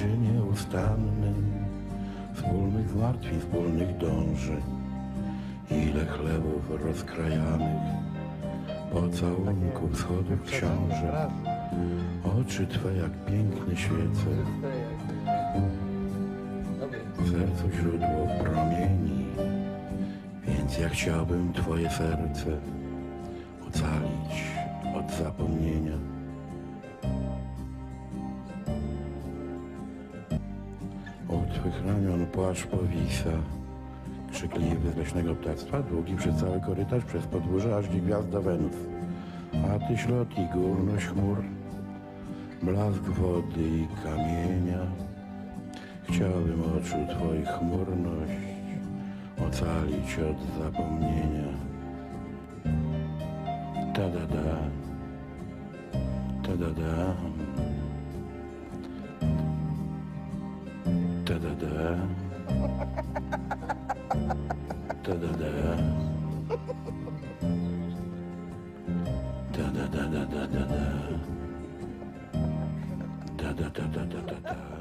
Trudzie nieustannym wspólnych zmartwień, wspólnych dąży, ile chlebów rozkrajanych, pocałunków schodów książek, oczy Twe jak piękne świece, w sercu źródło promieni, więc ja chciałbym Twoje serce ocalić od zapomnienia. Od Twych ramion płaszcz powisa, krzykliwy z leśnego ptactwa, długi przez cały korytarz, przez podwórze, aż do gwiazda Wenus. A Ty ślot i górność chmur, blask wody i kamienia. Chciałbym oczu Twoich chmurność ocalić od zapomnienia. Ta-da-da, ta-da-da, ta-da-da, ta-da-da, ta-da-da-da-da-da-da, ta-da-da-da-da-da-da.